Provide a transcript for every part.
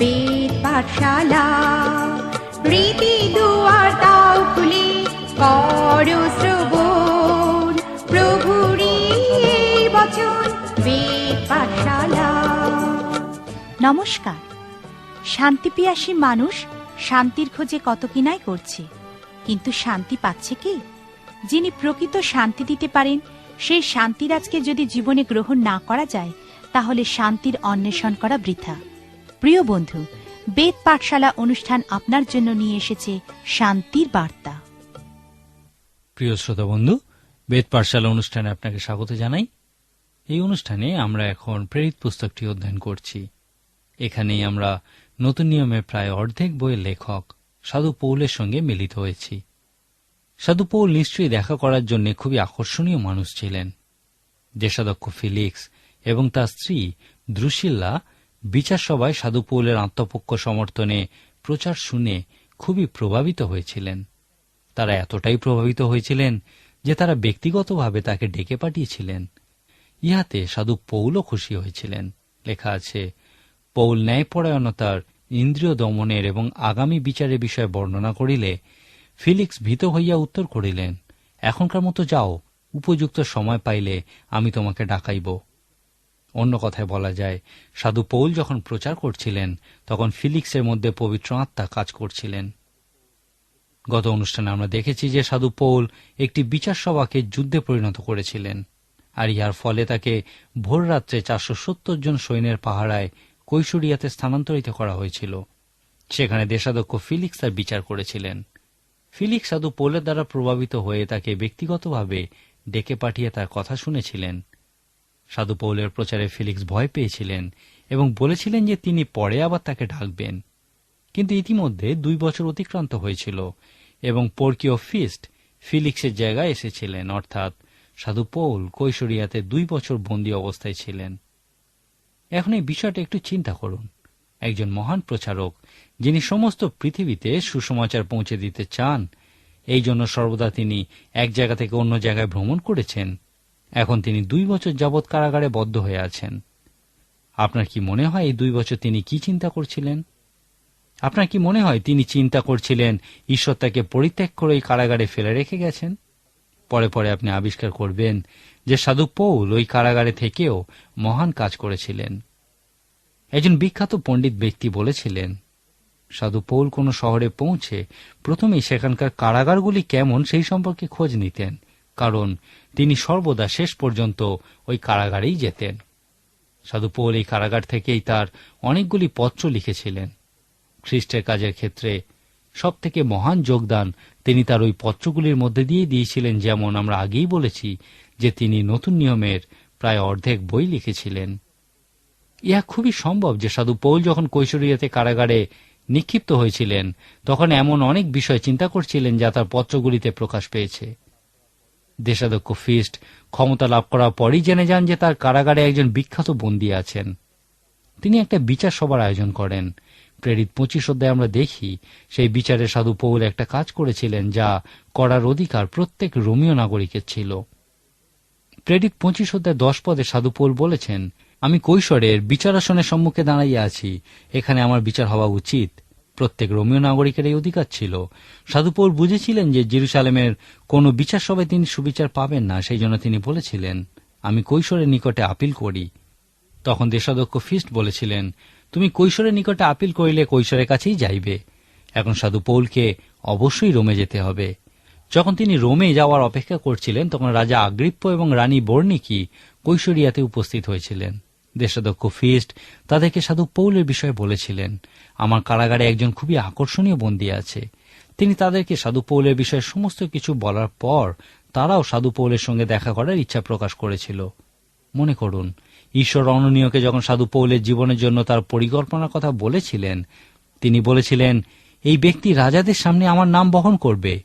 বেদ পাঠশালা রীতি দুয়ার তাও খুলে করো শ্রবণ। প্রভুরি বচন বেদ পাঠশালা নমস্কার। শান্তিপিয়াসী মানুষ শান্তির খোঁজে কত কিনাই করছে, কিন্তু শান্তি পাচ্ছে কি? যিনি প্রকৃত শান্তি দিতে পারেন, সেই শান্তিরাজকে যদি জীবনে গ্রহণ না করা যায়, তাহলে শান্তির অন্বেষণ করা বৃথা। প্রিয় বন্ধু, বেদ পাঠশালা অনুষ্ঠান আপনার জন্য নিয়ে এসেছে শান্তির বার্তা। প্রিয় শ্রোতা বন্ধু, বেদ পাঠশালা অনুষ্ঠানে আপনাকে স্বাগত জানাই। এই অনুষ্ঠানে আমরা এখন প্রেরিত পুস্তকটি অধ্যয়ন করছি। এখানেই আমরা নতুন নিয়মে প্রায় অর্ধেক বইয়ের লেখক সাধু পৌলের সঙ্গে মিলিত হয়েছি। সাধু পৌল নিশ্চয়ই দেখা করার জন্য খুবই আকর্ষণীয় মানুষ ছিলেন। দেশাধ্যক্ষ ফিলিক্স এবং তার স্ত্রী দ্রুশিল্লা বিচার সভায় সাধু পৌলের আত্মপক্ষ সমর্থনে প্রচার শুনে খুবই প্রভাবিত হয়েছিলেন। তারা এতটাই প্রভাবিত হয়েছিলেন যে তারা ব্যক্তিগতভাবে তাকে ডেকে পাঠিয়েছিলেন। ইহাতে সাধু পৌলও খুশি হয়েছিলেন। লেখা আছে, পৌল ন্যায়পরায়ণতার ইন্দ্রিয় দমনের এবং আগামী বিচারের বিষয়ে বর্ণনা করিলে ফিলিক্স ভীত হইয়া উত্তর করিলেন, এখনকার মতো যাও, উপযুক্ত সময় পাইলে আমি তোমাকে ডাকাইব। অন্য কথায় বলা যায়, সাধু পৌল যখন প্রচার করছিলেন, তখন ফিলিক্সের মধ্যে পবিত্র আত্মা কাজ করছিলেন। গত অনুষ্ঠানে আমরা দেখেছি যে সাধু পৌল একটি বিচার সভাকে যুদ্ধে পরিণত করেছিলেন, আর ইহার ফলে তাকে ভোর রাত্রে চারশো সত্তর জন সৈন্যের পাহারায় কৈশোরিয়াতে স্থানান্তরিত করা হয়েছিল। সেখানে দেশাধ্যক্ষ ফিলিক্স তার বিচার করেছিলেন। ফিলিক্স সাধু পৌলের দ্বারা প্রভাবিত হয়ে তাকে ব্যক্তিগতভাবে ডেকে পাঠিয়ে তার কথা শুনেছিলেন। সাধু পৌলের প্রচারে ফিলিক্স ভয় পেয়েছিলেন এবং বলেছিলেন যে তিনি পরে আবার তাকে ঢাকবেন কিন্তু ইতিমধ্যে দুই বছর অতিক্রান্ত হয়েছিল এবং পর্কিও ফিস্ট ফিলিক্সের জায়গায় এসেছিলেন, অর্থাৎ সাধু পৌল কৈশোরিয়াতে দুই বছর বন্দী অবস্থায় ছিলেন। এখন এই বিষয়টা একটু চিন্তা করুন। একজন মহান প্রচারক যিনি সমস্ত পৃথিবীতে সুসমাচার পৌঁছে দিতে চান, এই জন্য সর্বদা তিনি এক জায়গা থেকে অন্য জায়গায় ভ্রমণ করেছেন এখন তিনি দুই বছর যাবৎ কারাগারে বদ্ধ হয়ে আছেন। আপনার কি মনে হয় এই দুই বছর তিনি কি চিন্তা করছিলেন? আপনার কি মনে হয় তিনি চিন্তা করছিলেন ঈশ্বর তাকে পরিত্যাগ করে ওই কারাগারে ফেলে রেখে গেছেন? পরে পরে আপনি আবিষ্কার করবেন যে সাধু পৌল ওই কারাগারে থেকেও মহান কাজ করেছিলেন। একজন বিখ্যাত পণ্ডিত ব্যক্তি বলেছিলেন, সাধু পৌল কোন শহরে পৌঁছে প্রথমেই সেখানকার কারাগারগুলি কেমন সেই সম্পর্কে খোঁজ নিতেন। কারণ তিনি সর্বদা শেষ পর্যন্ত ওই কারাগারেই যেতেন। সাধু পৌল এই কারাগার থেকেই তার অনেকগুলি পত্র লিখেছিলেন। খ্রিস্টের কাজের ক্ষেত্রে সব থেকে মহান যোগদান তিনি তার ওই পত্রগুলির মধ্যে দিয়ে দিয়েছিলেন, যেমন আমরা আগেই বলেছি যে তিনি নতুন নিয়মের প্রায় অর্ধেক বই লিখেছিলেন। ইহা খুবই সম্ভব যে সাধু পৌল যখন কৈশোরিয়াতে কারাগারে নিক্ষিপ্ত হয়েছিলেন, তখন এমন অনেক বিষয় চিন্তা করছিলেন যা তার পত্রগুলিতে প্রকাশ পেয়েছে। দেশাধ্যক্ষ ফিস্ট ক্ষমতা লাভ করার পরই জেনে যান যে তার কারাগারে একজন বিখ্যাত বন্দী আছেন। তিনি একটা বিচার সভার আয়োজন করেন। প্রেরিত পঁচিশ অধ্যায় আমরা দেখি, সেই বিচারে সাধু পৌল একটা কাজ করেছিলেন যা করার অধিকার প্রত্যেক রোমিও নাগরিকের ছিল। প্রেরিত পঁচিশ অধ্যায় দশ পদে সাধু পৌল বলেছেন, আমি কৈশোরের বিচারাসনের সম্মুখে দাঁড়াইয়া আছি। এখানে আমার বিচার হওয়া উচিত। প্রত্যেক রোমিও নাগরিকের এই অধিকার ছিল। সাধুপৌল বুঝেছিলেন যে জেরুসালেমের কোনো বিচার সভায় তিনি সুবিচার পাবেন না, সেই জন্য তিনি বলেছিলেন, আমি কৈশোরের নিকটে আপিল করি। তখন দেশাধ্যক্ষ ফিস্ট বলেছিলেন, তুমি কৈশোরের নিকটে আপিল করিলে কৈশোরের কাছেই যাইবে। এখন সাধু পৌলকে অবশ্যই রোমে যেতে হবে। যখন তিনি রোমে যাওয়ার অপেক্ষা করছিলেন, তখন রাজা আগ্রিপ্প এবং রানী বর্ণিকি কৈশোরিয়াতে উপস্থিত হয়েছিলেন। দেশাধ্যক্ষ ফিস্ট তাদেরকে সাধু পৌলের বিষয়ে বলেছিলেন আমার কারাগারে একজন খুবই আকর্ষণীয় বন্দী আছে। তিনি তাদেরকে সাধু পৌলের বিষয়ে সমস্ত কিছু বলার পর তারাও সাধু পৌলের সঙ্গে দেখা করার ইচ্ছা প্রকাশ করেছিল। মনে করুন, ঈশ্বর অননীয়কে যখন সাধু পৌলের জীবনের জন্য তার পরিকল্পনার কথা বলেছিলেন, তিনি বলেছিলেন, এই ব্যক্তি রাজাদের সামনে আমার নাম বহন করবে।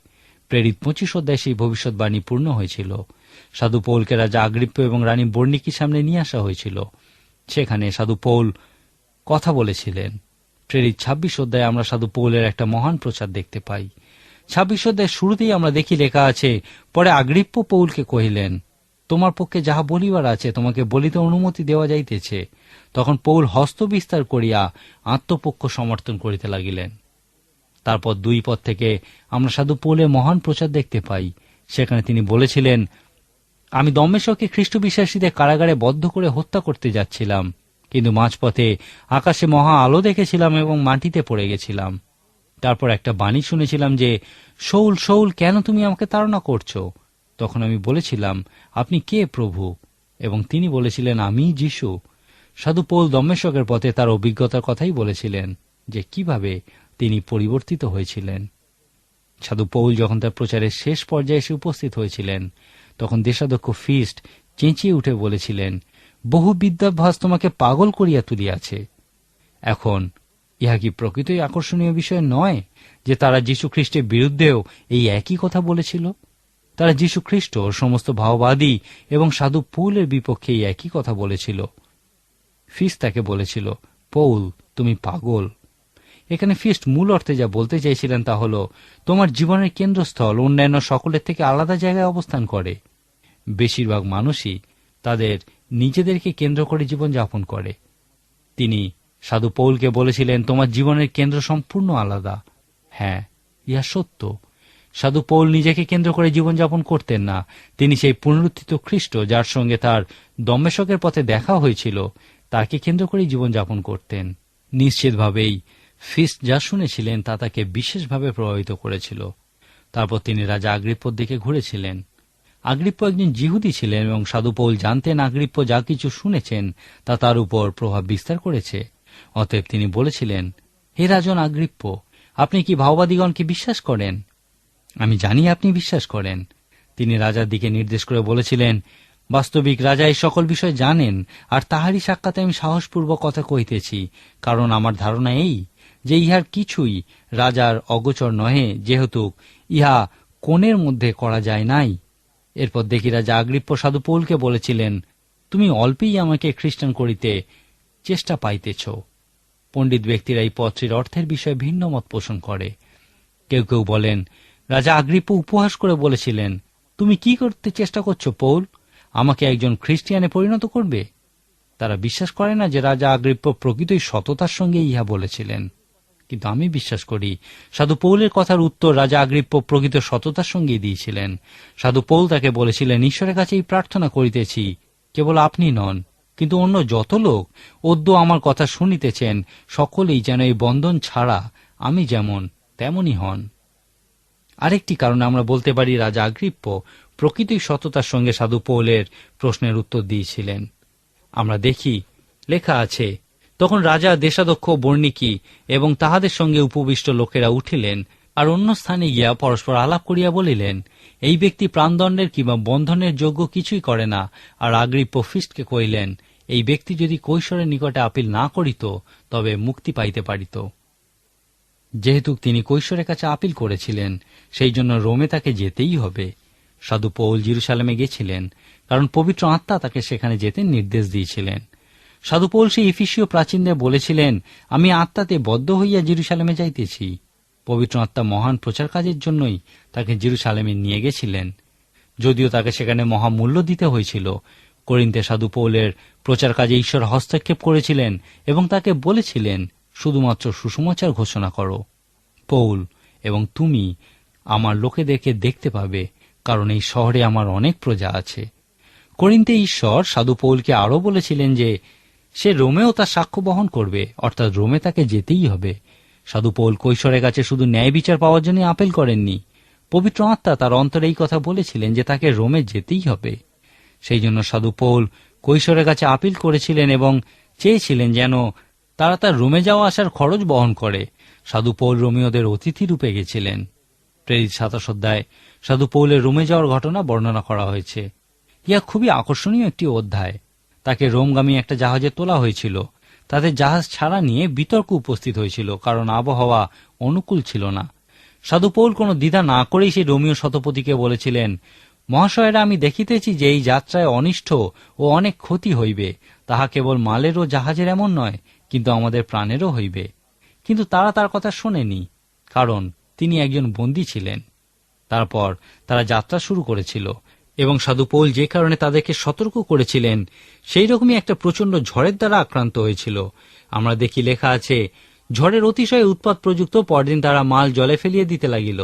প্রেরিত পঁচিশ অধ্যায় সেই ভবিষ্যৎবাণী পূর্ণ হয়েছিল। সাধু পৌলকে রাজা আগ্রিপ্প এবং রানী বর্ণিকির সামনে নিয়ে আসা হয়েছিল। সেখানে সাধু পৌল কথা বলেছিলেন। প্রেরিত ছাব্বিশ অধ্যায়ে আমরা সাধু পৌলের একটা মহান প্রচার দেখতে পাই। ছাব্বিশ অধ্যায়ের শুরুতেই আমরা দেখি লেখা আছে, পরে আগ্রিপ্প পৌলকে কহিলেন, তোমার পক্ষে যাহা বলিবার আছে, তোমাকে বলিতে অনুমতি দেওয়া যাইতেছে। তখন পৌল হস্ত বিস্তার করিয়া আত্মপক্ষ সমর্থন করিতে লাগিলেন। তারপর দুই পদ থেকে আমরা সাধু পৌলের মহান প্রচার দেখতে পাই। সেখানে তিনি বলেছিলেন, আমি দমেশ্বরকে খ্রিস্ট বিশ্বাসীদের কারাগারে বদ্ধ করে হত্যা করতে যাচ্ছিলাম। কিন্তু মাঝপথে আকাশে মহা আলো দেখেছিলাম এবং মাটিতে পড়ে গেছিলাম। তারপর একটা বাণী শুনেছিলাম যে শৌল শৌল কেন তুমি আমাকে তাড়না করছ? তখন আমি বলেছিলাম, আপনি কে প্রভু? এবং তিনি বলেছিলেন, আমি যিশু। সাধু পৌল দমেশ্বকের পথে তার অভিজ্ঞতার কথাই বলেছিলেন যে, কীভাবে তিনি পরিবর্তিত হয়েছিলেন? সাধু পৌল যখন তার প্রচারের শেষ পর্যায়ে এসে উপস্থিত হয়েছিলেন, তখন দেশাধ্যক্ষ ফিস্ট চেঁচিয়ে উঠে বলেছিলেন বহু বিদ্যাভ্যাস তোমাকে পাগল করিয়া তুলিয়াছে। এখন, ইহা কি প্রকৃতই আকর্ষণীয় বিষয় নয় যে তারা যীশু খ্রিস্টের বিরুদ্ধেও এই একই কথা বলেছিল? তারা যীশু খ্রিস্ট সমস্ত ভাওবাদী এবং সাধু পৌলের বিপক্ষে এই একই কথা বলেছিল। ফিস তাকে বলেছিল, পৌল, তুমি পাগল। এখানে ফিস্ট মূল অর্থে যা বলতে চাইছিলেন তা হল, তোমার জীবনের কেন্দ্রস্থল অন্যান্য সকলের থেকে আলাদা জায়গায় অবস্থান করে। বেশিরভাগ মানুষই তাদের নিজেদেরকে কেন্দ্র করে জীবনযাপন করে। তিনি সাধু পৌলকে বলেছিলেন, তোমার জীবনের কেন্দ্র সম্পূর্ণ আলাদা। হ্যাঁ ইহা সত্য। সাধু পৌল নিজেকে কেন্দ্র করে জীবনযাপন করতেন না। তিনি সেই পুনরুত্থিত খ্রিস্ট, যার সঙ্গে তার দম্মেশকের পথে দেখা হয়েছিল, তাকে কেন্দ্র করে জীবনযাপন করতেন। নিশ্চিতভাবেই ফিস্ট যা শুনেছিলেন, তা তাকে বিশেষভাবে প্রভাবিত করেছিল। তারপর তিনি রাজা আগ্রিপ্পর দিকে ঘুরেছিলেন। আগ্রিপ্প একজন জিহুদি ছিলেন এবং সাধু পৌল জানতেন আগ্রিপ্প যা কিছু শুনেছেন তা তার উপর প্রভাব বিস্তার করেছে। অতএব তিনি বলেছিলেন, হে রাজন আগ্রিপ্প, আপনি কি ভাওবাদীগণকে বিশ্বাস করেন? আমি জানি আপনি বিশ্বাস করেন। তিনি রাজার দিকে নির্দেশ করে বলেছিলেন, বাস্তবিক রাজা এই সকল বিষয় জানেন, আর তাহারই সাক্ষাতে আমি সাহসপূর্বক কথা কহিতেছি। কারণ আমার ধারণা এই যে ইহার কিছুই রাজার অগোচর নহে, যেহেতু ইহা কোণের মধ্যে করা যায় নাই। এরপর দেখি রাজা আগ্রিপ্প সাধু পৌলকে বলেছিলেন, তুমি অল্পেই আমাকে খ্রিস্টান করিতে চেষ্টা পাইতেছ। পণ্ডিত ব্যক্তিরা এই পত্রের অর্থের বিষয়ে ভিন্ন মত পোষণ করে। কেউ কেউ বলেন, রাজা আগ্রিপ্প উপহাস করে বলেছিলেন, তুমি কি করতে চেষ্টা করছ পৌল? আমাকে একজন খ্রিস্টিয়ানে পরিণত করবে? তারা বিশ্বাস করে না যে রাজা আগ্রিপ্প প্রকৃতই সততার সঙ্গে ইহা বলেছিলেন। কিন্তু আমি বিশ্বাস করি, সাধু পৌলের কথার উত্তর রাজা আগ্রিপ্প প্রকৃত সততার সঙ্গে দিয়েছিলেন। সাধু পৌল তাকে বলেছিলেন, ঈশ্বরের কাছে এই প্রার্থনা করিতেছি, কেবল আপনি নন, কিন্তু অন্য যত লোক অদ্য আমার কথা শুনিতেছেন, সকলেই যেন এই বন্ধন ছাড়া আমি যেমন তেমনই হন। আরেকটি কারণে আমরা বলতে পারি, রাজা আগ্রিপ্প প্রকৃতির সততার সঙ্গে সাধু পৌলের প্রশ্নের উত্তর দিয়েছিলেন। আমরা দেখি, লেখা আছে তখন রাজা দেশাধ্যক্ষ বর্ণিকী এবং তাহাদের সঙ্গে উপবিষ্ট লোকেরা উঠিলেন আর অন্য স্থানে গিয়া পরস্পর আলাপ করিয়া বলিলেন, এই ব্যক্তি প্রাণদণ্ডের কিংবা বন্ধনের যোগ্য কিছুই করে না। আর আগ্রিপ্প ফিস্টকে কইলেন এই ব্যক্তি যদি কৈশোরের নিকটে আপিল না করিত, তবে মুক্তি পাইতে পারিত। যেহেতু তিনি কৈশোরের কাছে আপিল করেছিলেন, সেই জন্য রোমে তাকে যেতেই হবে। সাধু পৌল জিরুসালামে গেছিলেন, কারণ পবিত্র আত্মা তাকে সেখানে যেতে নির্দেশ দিয়েছিলেন। সাধু পৌল সেই ইফিসীয় প্রাচীনদের বলেছিলেন, আমি আত্মাতে বদ্ধ হইয়া জিরুসালামে যাইতেছি। পবিত্র আত্মা মহান প্রচার কাজের জন্যই তাকে জিরুসালামে নিয়ে গেছিলেন। যদিও তাকে সেখানে মহামূল্য দিতে হয়েছিল করিন্তে সাধু পৌলের প্রচার কাজে ঈশ্বর হস্তক্ষেপ করেছিলেন এবং তাকে বলেছিলেন, শুধুমাত্র সুসমাচার ঘোষণা করো। পৌল, এবং তুমি আমার লোকেদেরকে দেখতে পাবে, কারণ এই শহরে আমার অনেক প্রজা আছে। করিন্তে ঈশ্বর সাধু পৌলকে আরও বলেছিলেন যে সে রোমেও তার সাক্ষ্য বহন করবে, অর্থাৎ রোমে তাকে যেতেই হবে। সাধু পৌল কৈশোরের কাছে শুধু ন্যায় বিচার পাওয়ার জন্য আপেল করেননি। পবিত্র আত্মা তার অন্তরে এই কথা বলেছিলেন যে তাকে রোমে যেতেই হবে। সেই জন্য সাধু পৌল কৈশোরের কাছে আপিল করেছিলেন এবং চেয়েছিলেন যেন তারা তার রোমে যাওয়া আসার খরচ বহন করে। সাধু পৌল রোমিওদের অতিথি রূপে গেছিলেন। প্রেরিত সাতাশ অধ্যায়, সাধু পৌলের রোমে যাওয়ার ঘটনা বর্ণনা করা হয়েছে। ইয়া খুবই আকর্ষণীয় একটি অধ্যায়। তাকে রোমগামী একটা জাহাজে তোলা হয়েছিল। তাদের জাহাজ ছাড়া নিয়ে বিতর্ক উপস্থিত হয়েছিল, কারণ আবহাওয়া অনুকূল ছিল না। সাধু পৌল কোনো দ্বিধা না করেই সেই রোমীয় শতপথীকে বলেছিলেন, মহাশয়েরা, আমি দেখিতেছি যে এই যাত্রায় অনিষ্ট ও অনেক ক্ষতি হইবে। তাহা কেবল মালের ও জাহাজের এমন নয়, কিন্তু আমাদের প্রাণেরও হইবে। কিন্তু তারা তার কথা শোনেনি, কারণ তিনি একজন বন্দী ছিলেন। তারপর তারা যাত্রা শুরু করেছিল এবং সাধু পৌল যে কারণে তাদেরকে সতর্ক করেছিলেন, সেই রকমই একটা প্রচণ্ড ঝড়ের দ্বারা আক্রান্ত হয়েছিল। আমরা দেখি লেখা আছে, ঝড়ের অতিশয় উৎপাত প্রযুক্ত পরদিন তারা মাল জলে ফেলিয়ে দিতে লাগিল।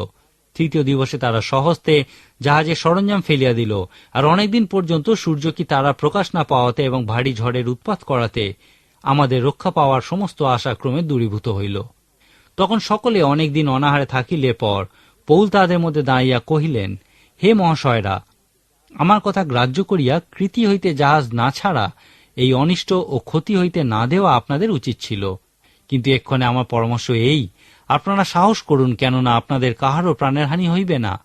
তৃতীয় দিবসে তারা সহস্তে জাহাজে সরঞ্জাম ফেলিয়া দিল, আর অনেকদিন পর্যন্ত সূর্য কি তারা প্রকাশ না পাওয়াতে এবং ভারী ঝড়ের উৎপাত করাতে আমাদের রক্ষা পাওয়ার সমস্ত আশা ক্রমে দূরীভূত হইল। তখন সকলে অনেকদিন অনাহারে থাকিলে পর পৌল তাদের মধ্যে দাঁড়িয়া কহিলেন, হে মহাশয়রা আমার কথা গ্রাহ্য করিয়া কৃতি হইতে জাহাজ না ছাড়া এই অনিষ্ট ও ক্ষতি হইতে না দেওয়া আপনাদের উচিত ছিল। কিন্তু এক্ষণে আমার পরামর্শ এই, আপনারা সাহস করুন কেননা আপনাদের কাহারও প্রাণের হানি হইবে না,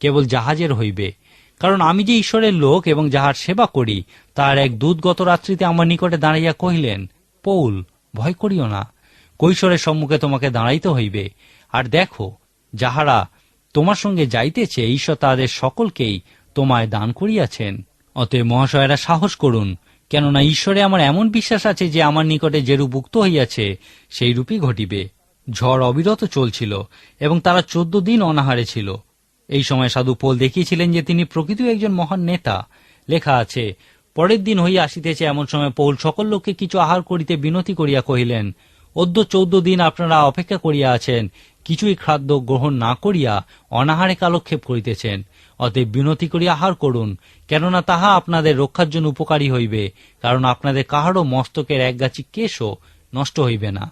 কেবল জাহাজের হইবে। কারণ আমি যে ঈশ্বরের লোক এবং যাহার সেবা করি, তার এক দূত গত রাত্রিতে আমার নিকটে দাঁড়াইয়া কহিলেন, পৌল, ভয় করিও না, কৈশোরের সম্মুখে তোমাকে দাঁড়াইতে হইবে। আর দেখো, যাহারা তোমার সঙ্গে যাইতেছে, ঈশ্বর তাদের সকলকেই তোমায় দান করিয়াছেন। অতএব মহাশয়েরা সাহস করুন, কেননা ঈশ্বরে আমার এমন বিশ্বাস আছে যে আমার নিকটে যেরূপ উক্ত হইয়াছে, সেই রূপই ঘটিবে। ঝড় অবিরত চলছিল, এবং তারা চোদ্দ দিন অনাহারে ছিল। এই সময় সাধু পোল দেখিয়েছিলেন যে তিনি প্রকৃত একজন মহান নেতা। লেখা আছে, পরের দিন হইয়া আসিতেছে এমন সময় পৌল সকল লোককে কিছু আহার করিতে বিনতি করিয়া কহিলেন, অদ্য চৌদ্দ দিন আপনারা অপেক্ষা করিয়া আছেন, কিছুই খাদ্য গ্রহণ না করিয়া অনাহারে কালক্ষেপ করিতেছেন। অতএব বিনতি করি আহার করুন, কেননা তাহা আপনাদের রক্ষার জন্য উপকারী হইবে, কারণ আপনাদের কাহারও মস্তকের একগাছি কেশও নষ্ট হইবে না।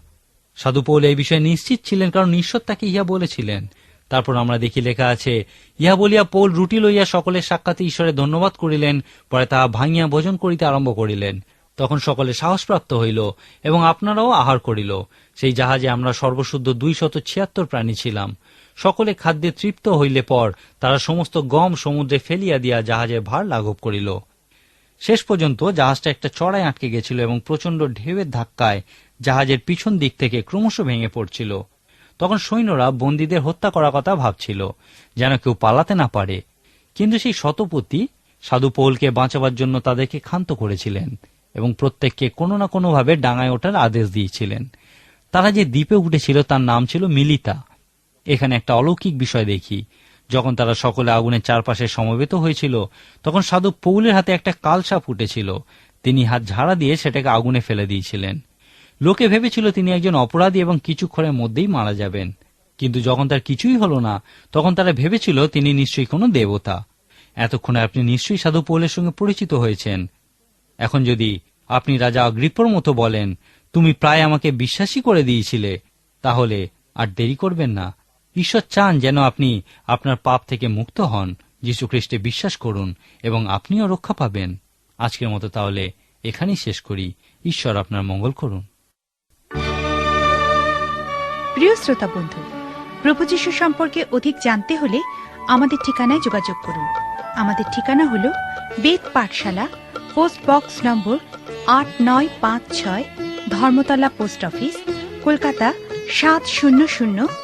সাধু পৌল এই বিষয়ে নিশ্চিত ছিলেন, কারণ ঈশ্বর তাকে ইহা বলেছিলেন। তারপর আমরা দেখি লেখা আছে, ইহা বলিয়া পৌল রুটি লইয়া সকলের সাক্ষাতে ঈশ্বরের ধন্যবাদ করিলেন, পরে তাহা ভাঙিয়া ভোজন করিতে আরম্ভ করিলেন। তখন সকলে সাহসপ্রাপ্ত হইল এবং আপনারাও আহার করিল। সেই জাহাজে আমরা সর্বশুদ্ধ দুই শত ছিয়াত্তর প্রাণী ছিলাম। সকলে খাদ্যে তৃপ্ত হইলে পর তারা সমস্ত গম সমুদ্রে ফেলিয়া দিয়া জাহাজের ভার লাঘব করিল। শেষ পর্যন্ত জাহাজটা একটা চড়ায় আটকে গেছিল এবং প্রচণ্ড ঢেউয়ের ধাক্কায় জাহাজের পিছন দিক থেকে ক্রমশ ভেঙে পড়ছিল। তখন সৈন্যরা বন্দীদের হত্যা করার কথা ভাবছিল, যেন কেউ পালাতে না পারে। কিন্তু সেই শতপতি সাধু পৌলকে বাঁচাবার জন্য তাদেরকে ক্ষান্ত করেছিলেন এবং প্রত্যেককে কোনো না কোনোভাবে ডাঙায় ওঠার আদেশ দিয়েছিলেন। তারা যে দ্বীপে উঠেছিল তার নাম ছিল মিলিতা। এখানে একটা অলৌকিক বিষয় দেখি। যখন তারা সকলে আগুনের চারপাশে সমবেত হয়েছিল, তখন সাধু পৌলের হাতে একটা কালসা ফুটেছিল। তিনি হাত ঝাড়া দিয়ে সেটাকে আগুনে ফেলে দিয়েছিলেন। লোকে ভেবেছিল তিনি একজন অপরাধী এবং কিছুক্ষণের মধ্যেই মারা যাবেন। কিন্তু যখন তার কিছুই হলো না, তখন তারা ভেবেছিল তিনি নিশ্চয়ই কোনো দেবতা। এতক্ষণে আপনি নিশ্চয়ই সাধু পৌলের সঙ্গে পরিচিত হয়েছেন। এখন যদি আপনি রাজা অগ্রিপর মতো বলেন, তুমি প্রায় আমাকে বিশ্বাসী করে দিয়েছিলে, তাহলে আর দেরি করবেন না। ঈশ্বর চান যেন আপনি আপনার পাপ থেকে মুক্ত হন। যীশু খ্রিস্টে বিশ্বাস করুন এবং আপনিও রক্ষা পাবেন। আজকের মতো তাহলে এখানেই শেষ করি। ঈশ্বর আপনার মঙ্গল করুন। প্রিয় শ্রোতা বন্ধু, প্রভু যীশু সম্পর্কে অধিক জানতে হলে আমাদের ঠিকানায় যোগাযোগ করুন। আমাদের ঠিকানা হল বেদ পাঠশালা, পোস্ট বক্স নম্বর আট নয় পাঁচ ছয়, ধর্মতলা পোস্ট অফিস, কলকাতা সাত শূন্য শূন্য